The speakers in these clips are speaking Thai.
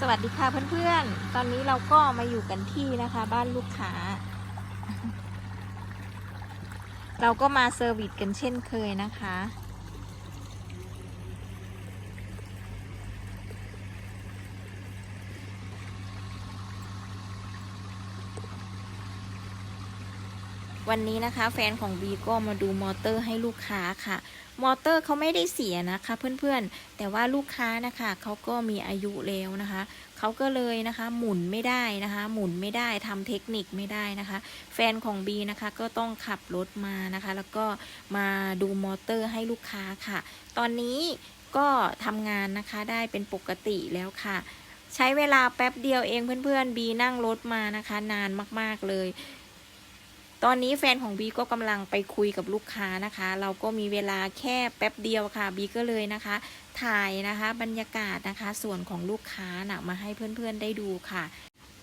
สวัสดีค่ะเพื่อนๆ ตอนนี้เราก็มาอยู่กันที่นะคะ บ้านลูกค้า เราก็มาเซอร์วิสกันเช่นเคยนะคะ วันนี้นะคะ แฟนของบีก็มาดูมอเตอร์ให้ลูกค้าค่ะ มอเตอร์เขาไม่ได้เสียนะคะ เพื่อนๆ แต่ว่าลูกค้านะคะเขาก็มีอายุแล้วนะคะ เขาก็เลยนะคะ หมุนไม่ได้นะคะ หมุนไม่ได้ทำเทคนิคไม่ได้นะคะ แฟนของบีนะคะก็ต้องขับรถมานะคะ แล้วก็มาดูมอเตอร์ให้ลูกค้าค่ะ ตอนนี้ก็ทำงานนะคะได้เป็นปกติแล้วค่ะ ใช้เวลาแป๊บเดียวเองเพื่อนๆบีนั่งรถมานะคะ นานมากๆเลย ตอนนี้แฟนของบีก็กำลังไปคุยกับลูกค้านะคะ เราก็มีเวลาแค่แป๊บเดียวค่ะบีก็เลยนะคะ ถ่ายนะคะ บรรยากาศนะคะ ส่วนของลูกค้านะมาให้เพื่อนๆได้ดูค่ะ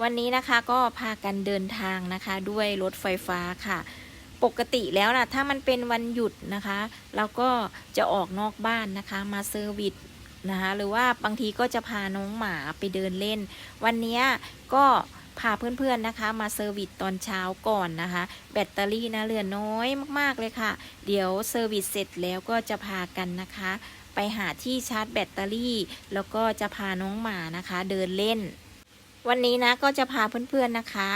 วันนี้นะคะก็พากันเดินทางนะคะ ด้วยรถไฟฟ้าค่ะปกติแล้วนะถ้ามันเป็นวันหยุดนะคะ เราก็จะออกนอกบ้านนะคะมาเซอร์วิสนะคะหรือว่าบางทีก็จะพาน้องหมาไปเดินเล่น วันนี้ก็ พาเพื่อนๆนะคะ มาเซอร์วิสตอนเช้าก่อนนะคะ แบตเตอรี่นะเหลือน้อยมากๆเลยค่ะ เดี๋ยวเซอร์วิสเสร็จแล้วก็จะพากันนะคะ ไปหาที่ชาร์จแบตเตอรี่ แล้วก็จะพาน้องหมานะคะ เดินเล่น วันนี้นะก็จะพาเพื่อนๆนะคะ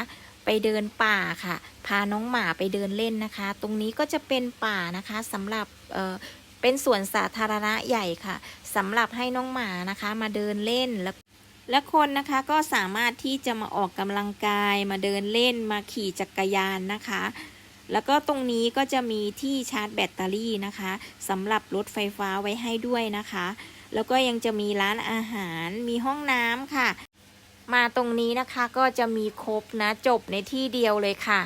ไปเดินป่าค่ะ พาน้องหมาไปเดินเล่นนะคะ ตรงนี้ก็จะเป็นป่านะคะสำหรับเออเป็นสวนสาธารณะใหญ่ค่ะสำหรับให้น้องหมานะคะ มาเดินเล่นแล้ว และคนนะคะก็สามารถที่จะมาออกกำลังกายมาเดินเล่นมาขี่จักรยานนะคะ แล้วก็ตรงนี้ก็จะมีที่ชาร์จแบตเตอรี่นะคะสำหรับรถไฟฟ้าไว้ให้ด้วยนะคะ แล้วก็ยังจะมีร้านอาหารมีห้องน้ำค่ะ มาตรงนี้นะคะก็จะมีครบนะจบในที่เดียวเลยค่ะ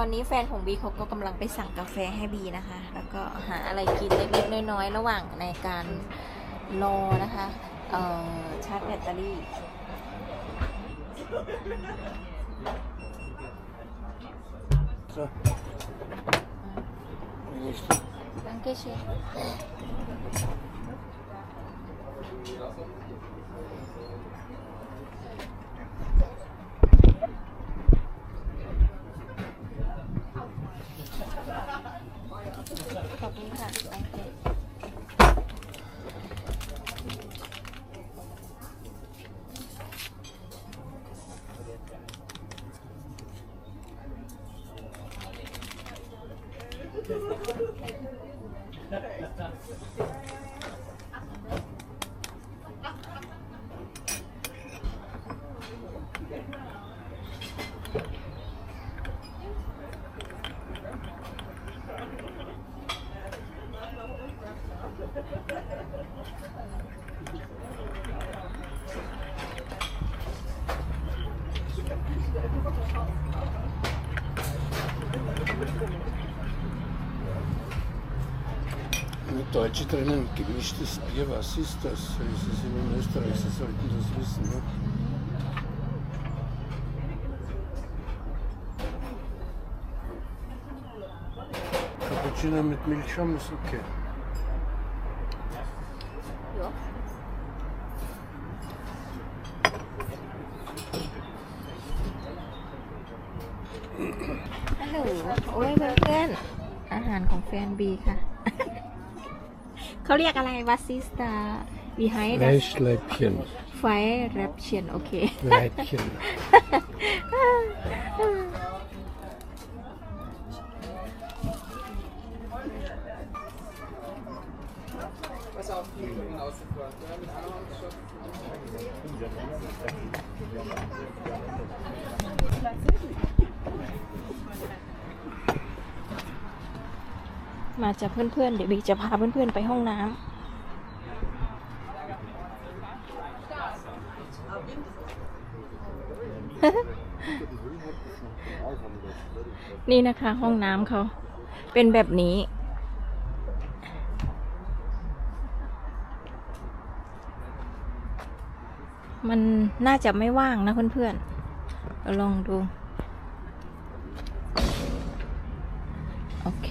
ตอนนี้แฟนของบีเขาก็กำลังไปสั่งกาแฟให้บีนะคะ แล้วก็หาอะไรกินเล็กๆน้อยๆ ระหว่างในการรอนะคะเอ่อชาร์จแบตเตอรี่ So. Danke schön. Deutsche drinnen, gemischtes Bier, was ist das? Ist es in Österreich? Sie sollten das wissen. Ne? Cappuccino mit Milchschaum ist okay. Ja.ฮัลโหล โอ้ยเพื่อนๆอาหารของแฟนบีค่ะ เขาเรียกอะไรวาซิสตา behind us Fleischleibchen, ไฟแรปเชียนโอเค Leibchen. มาจากเพื่อนๆ เดี๋ยวบีจะพาเพื่อนๆ ไปห้องน้ำ นี่นะคะห้องน้ำเขา เป็นแบบนี้ มันน่าจะไม่ว่างนะเพื่อนๆเราลองดู โอเค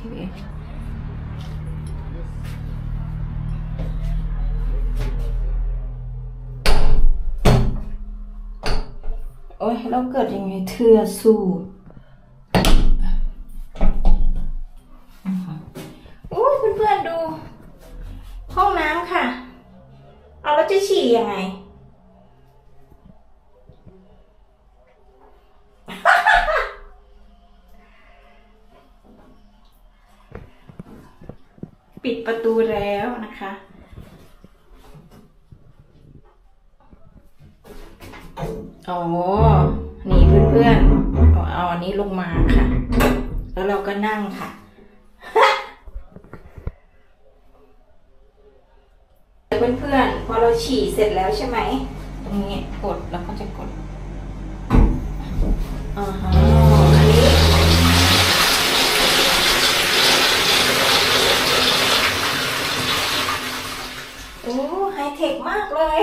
โอ้ยเราเกิดยังไงเธอสู้โอ้ยเพื่อนๆดู ห้องน้ำค่ะ เอาแล้วจะฉี่ยังไงปิดประตูแล้วนะคะ อ๋อ นี่เพื่อนๆเอาเอาอันนี้ลงมาค่ะ แล้วเราก็นั่งค่ะ เพื่อนๆ พอเราฉี่เสร็จแล้วใช่ไหม ตรงนี้กดแล้วก็จะกดอ่าฮะอันนี้โอ้ไฮเทคมากเลย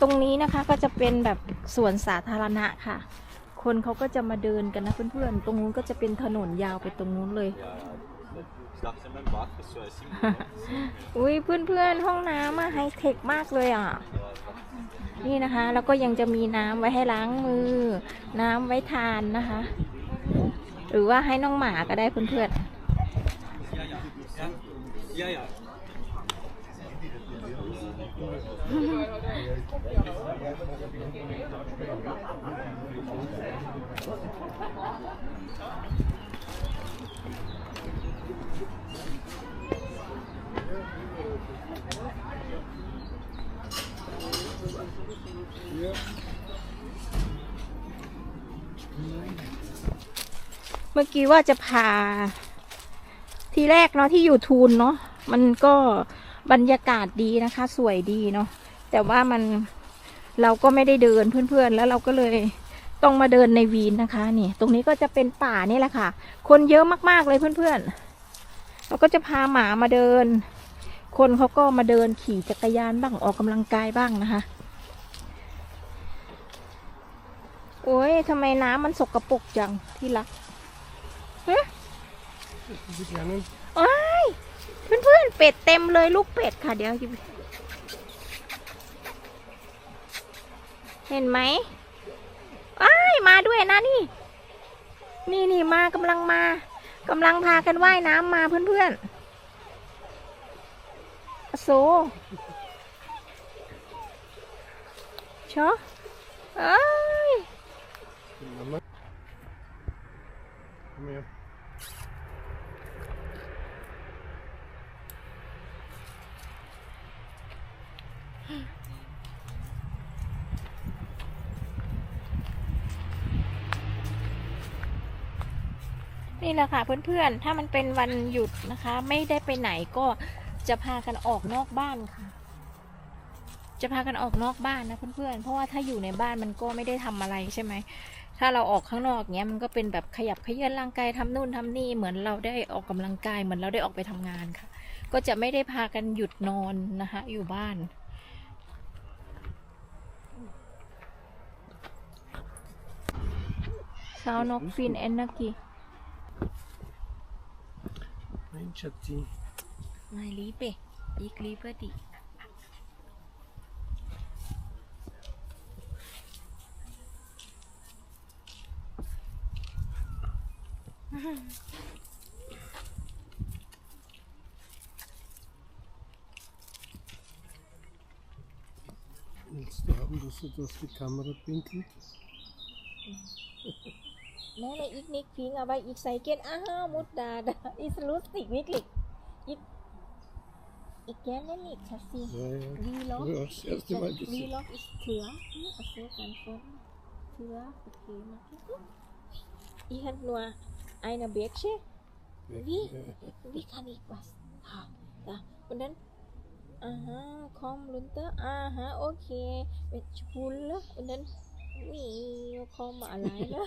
ตรงนี้นะคะก็จะเป็นแบบสวนสาธารณะค่ะ คนเขาก็จะมาเดินกันนะเพื่อนๆ ตรงนู้นก็จะเป็นถนนยาวไปตรงนู้นเลย Ich dachte, mein Bad ist so ein Sinn. อุ้ยเพื่อนๆ ห้องน้ำอะไฮเทคมากเลยอะ นี่นะคะ แล้วก็ยังจะมีน้ำไว้ให้ล้างมือ น้ำไว้ทานนะคะ หรือว่าให้น้องหมาก็ได้เพื่อน Ja, ja. ๆ เมื่อกี้ว่าจะพา ทีแรกเนาะที่อยู่ทูนเนาะมันก็บรรยากาศดีนะคะ สวยดีเนาะ แต่ว่ามันเราก็ไม่ได้เดินเพื่อนๆ แล้วเราก็เลยต้องมาเดินในวีนนะคะนี่ ตรงนี้ก็จะเป็นป่านี่แหละค่ะ คนเยอะมากๆเลยเพื่อนๆเราก็จะพาหมามาเดิน คนเขาก็มาเดินขี่จักรยานบ้างออกกำลังกายบ้างนะคะ โอ้ยทำไมน้ำมันสกรปรกจังที่รักฮะ Die Kleinen, อ้ายเพื่อนๆเป็ดเต็มเลยลูกเป็ดค่ะเดี๋ยว เห็นไหมอ้ายมาด้วยนะนี่ นี่นี่มากำลังมากำลังพากันว่ายน้ำมาเพื่อนๆโซชอเอ้ย Mama. Komm ละค่ะเพื่อนๆ ถ้ามันเป็นวันหยุดนะคะ ไม่ได้ไปไหนก็จะพากันออกนอกบ้านค่ะ จะพากันออกนอกบ้านนะเพื่อนๆ เพราะว่าถ้าอยู่ในบ้านมันก็ไม่ได้ทำอะไรใช่ไหม ถ้าเราออกข้างนอกเนี้ยมันก็เป็นแบบขยับเขยื้อนร่างกายทำนู่นทำนี่เหมือนเราได้ออกกำลังกายเหมือนเราได้ออกไปทำงานค่ะ ก็จะไม่ได้พากันหยุดนอนนะคะอยู่บ้านสาวนกฟินเอนนักกี Mein Schatzi. Mijn lieve, ik liebe dich. Willst du haben, dass du das die Kamera pinkelt? แม่เลยอีกนิกพิงเอาไว้อีกใส่เกนอ้ามุดดาดาอีสลูสติกนิกลิกอีกอีกแกนนิกชัสซีวีล็อกวีล็อกอีกเถื่อเอาเสื้อกันฝนเถื่อโอเคมาอีฮันนัวไอนาเบกเชวีวีคานิกบัสฮะนะวันนั้นอ่าฮะคอมลุนเตอร์อ่าฮะโอเคเป็นชุลละวันนั้นวีคอมอะไรนะ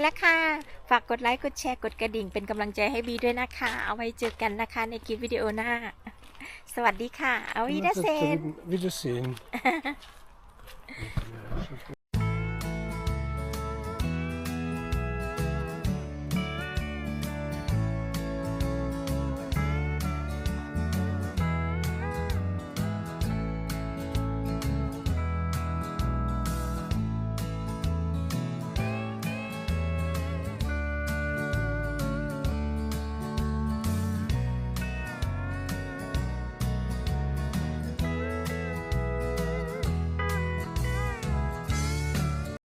แล้วค่ะ ฝากกดไลค์ กดแชร์ กดกระดิ่ง เป็นกำลังใจให้บีด้วยนะคะ เอาไว้เจอกันนะคะในคลิปวิดีโอหน้า สวัสดีค่ะ เอาวีดาเซน Wiedersehen.